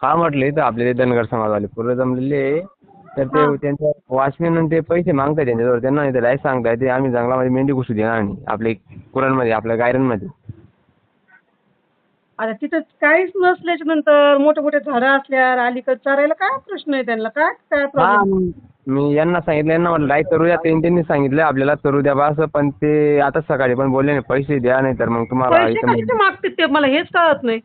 हा म्हटलं इथं आपले धनगर समाजवाले पूर्ण जमलेले. तर ते हा. त्यांच्या वॉचमॅन ते पैसे मागताय त्यांच्याजवळ. त्यांना इथं डायरेक्ट सांगताय ते आम्ही जंगलामध्ये मेंढी घुसू देणार नाही आपल्या कुरणमध्ये आपल्या गायरांमध्ये. आता तिथं काहीच नसल्याच्या नंतर मोठे मोठे झाडं असल्यावर अलीकडे चरायला काय प्रश्न आहे त्यांना? काय काय हा प्रॉब्लेम मी यांना सांगितलं यांना म्हटलं डायरेक्ट करू द्या त्यांनी त्यांनी सांगितलं आपल्याला करू द्या बा असं पण ते आता सकाळी पण बोलले नाही पैसे द्या नाही तर मग तुम्हाला पैसे इथं कशाचे मागतात ते? मला हेच कळत नाही.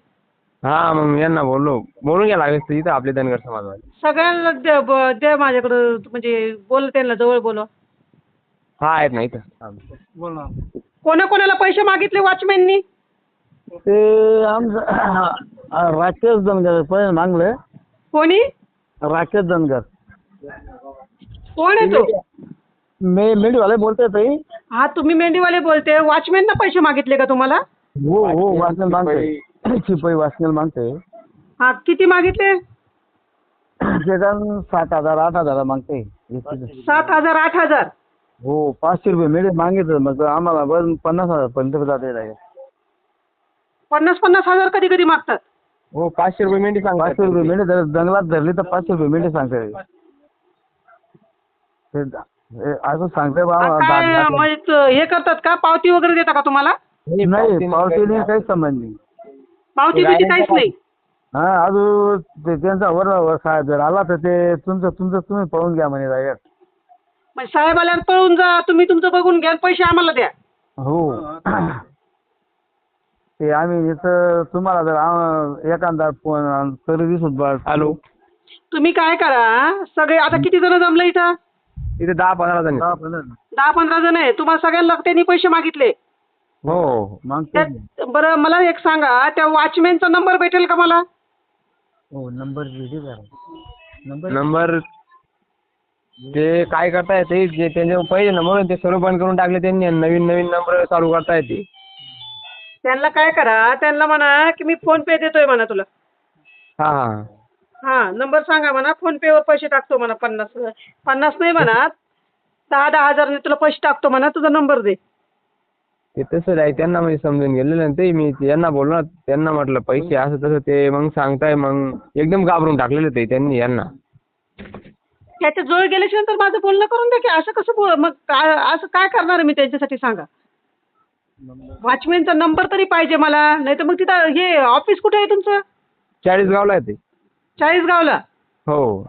हा मग मी यांना बोललो. बोलून घ्या लागेल तर इथं आपले धनगर समाजवाले. सगळ्यांना द्या ब- द्या माझ्याकडं म्हणजे बोल त्यांना जवळ बोलवा. हा आहेत ना इथं. हा. कोणाकोणाला पैसे मागितले वॉचमॅननी? ते आमचं राकेश धनगर पहिले मागले. कोणी? राकेश धनगर. कोण आहे तो? मे मेडीवाले बोलते ताई. हा तुम्ही मेंढीवाले बोलते. वॉचमॅनना पैसे मागितले का तुम्हाला? हो हो वाचनेल मागते चिपई वाचनेल मागते. हा किती मागितले? सेकंड सात हजार आठ हजार मागते. सात हजार आठ हजार? हो पाचशे रुपये मेडे मागितलं मग आम्हाला बस पन्नास हजार पर्यंत जाते. पन्नास पन्नास हजार कधी कधी मागतात? हो पाचशे रुपये मेंढी सांगा पाचशे रुपये मेंढे जर जंगलात धरली तर पाचशे रुपये मेंढे सांगते. असं सांगते बा हा, काय हे करतात का? पावती वगैरे देता का तुम्हाला? नाही पावतीने काही संबंध नाही. पावती बिवती काहीच नाही. हा अजून ते त्यांचा वर साहेब जर आला तर ते तुमचं तुमचं तुम्ही पळून घ्या म्हणे म्हणजे साहेब आल्यावर पळून जा तुम्ही तुमचं बघून घ्या आणि पैसे आम्हाला द्या. हो. ते आम्ही इथं तुम्हाला जर एखादा फोन तरी दिसत बा हॅलो. तुम्ही काय करा सगळे आता किती जण जमले इथं? इथे दहा पंधरा जण आहेत. दहा पंधरा दहा पंधरा जण आहे तुम्हाला सगळ्यांना त्यांनी पैसे मागितले. हो. त्यात बरं मला एक सांगा त्या वॉचमॅनचा नंबर भेटेल का मला? हो नंबर नंबर नंबर ते काय करताय ते जे त्यांचे पहिले नंबर ते सर्व बंद करून टाकले त्यांनी आणि नवीन नवीन नंबर चालू करताय ते त्यांना काय करा त्यांना म्हणा की मी फोन पे देतोय म्हणा तुला. हा हा. हा नंबर सांगा म्हणा फोन पेवर पैसे टाकतो म्हणा पन्नास पन्नास नाही म्हणा दहा दहा हजार तुला पैसे टाकतो म्हणा तुझा नंबर दे. ते तसं आहे त्यांना म्हणजे समजून गेलेलं ना ते मी यांना बोललो ना त्यांना म्हटलं पैसे असं तसं ते मग सांगताय मग एकदम घाबरून टाकलेलं ते त्यांनी यांना. त्याच्याजवळ गेल्याच्यानंतर माझं बोलणं करून द्या की असं कसं बोल मग काय असं काय करणार आहे मी त्यांच्यासाठी सांगा. वॉचमॅनचा नंबर तरी पाहिजे मला नाही तर मग तिथं हे ऑफिस कुठे आहे तुमचं? चाळीसगावला आहे ते. चाळीसगावला? हो.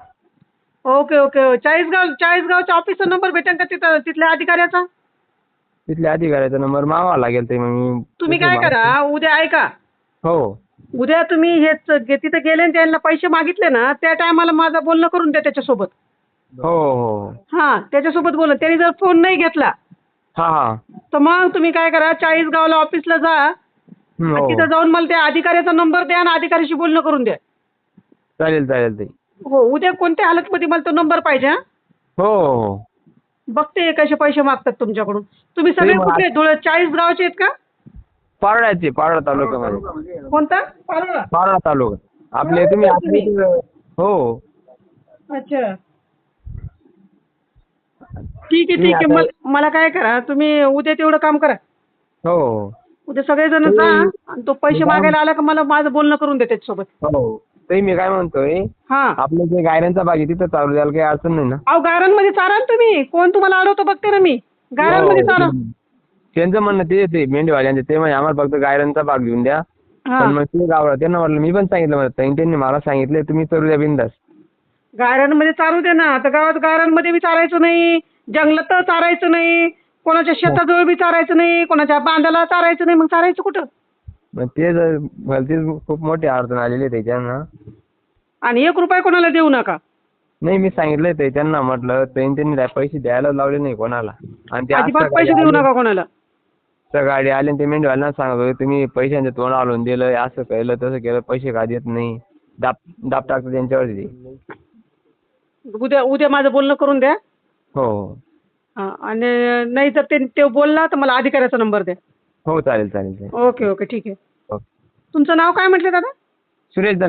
ओके ओके चाळीसगाव चाळीसगावच्या ऑफिसचा नंबर भेटेल का तिथं तिथल्या अधिकाऱ्याचा? तिथल्या अधिकाऱ्याचा नंबर मागावा लागेल ते मग मी तुम्ही काय करा उद्या ऐका. हो. उद्या तुम्ही गे- तिथे गेले आणि त्यांना पैसे मागितले ना त्या टायमाला माझं बोलणं करून द्या त्याच्यासोबत. हो हो. हां त्याच्यासोबत बोला. त्यांनी जर फोन नाही घेतला हा हा. तर मग तुम्ही काय करा चाळीसगावला ऑफिसला जा. हं, आणि हो. तिथं जाऊन मला त्या अधिकाऱ्याचा नंबर द्या आणि अधिकाऱ्याशी बोलणं करून द्या. चालेल चालेल ते. हो उद्या कोणत्या हालतमध्ये मला तो नंबर पाहिजे हा? हो हो हो. बघते कसे पैसे मागतात तुमच्याकडून. तुम्ही सगळे मग कुठले? धुळे चाळीस गावचे आहेत का? पारड्याचे पारडा तालुक्यामध्ये कोणता? पारोळा पारडा तालुका. आपले तुम्ही आपले इथे- हो. अच्छा. ठीक आहे ठीक आहे. मला- मला काय करा तुम्ही उद्या तेवढं काम करा. हो. उद्या सगळेजण जा आणि तो पैसे मागायला आला का मला माझं बोलणं करून द्या त्याच्यासोबत हो. ते मी काय म्हणतोय हा. आपलं जे गायरांचा बाग आहे तिथं चालू द्यायला काही अडचण नाही ना. अहो गारांमध्ये चारा ना तुम्ही. कोण तुम्हाला अडवतो बघते ना मी. गारांमध्ये चारा हो, त्यांचं म्हणणं ते ते मेंढीवाल्यांचे. ते म्हणजे आम्हाला फक्त गायरांचा भाग घेऊन द्या. हा. पण मग ते गावला त्यांना म्हटलं मी पण सांगितलं म्हणत ताई त्यांनी मला सांगितले तुम्ही करू द्या बिंदास. गारांमध्ये चारू दे ना. आता गावात गारांमध्ये बी चारायचं नाही. जंगलात तर चारायचं नाही. कोणाच्या शेताजवळ बी चारायचं नाही. कोणाच्या बांधाला चारायचं नाही. मग चारायचं कुठं? मग ते जर मला खूप मोठी अडचण आलेली आहे त्याच्यानं. आणि एक रुपया कोणाला देऊ नका? नाही मी सांगितलंय ते त्यांना म्हटलं त्यांनी त्यांनी काय पैसे द्यायला लावले नाही कोणाला. आणि ते अजिबात पैसे गाडी देऊ आली- नका कोणाला. तर गाडी आली आणि ते मेंढीवाल्यांना सांगत होते तुम्ही पैशांचे तोंड आलून दिलं असं केलं तसं केलं पैसे का देत नाही? दाब दाब टाकतं त्यांच्यावरती ते. उद्या उद्या माझं बोलणं करून द्या. हो. हो हा, आणि नाही जर ते ते बोलला तर मला अधिकाऱ्याचा नंबर द्या. हो चालेल चालेल ओके ओके ठीक आहे. तुमचं नाव काय म्हटलं दादा? सुरेश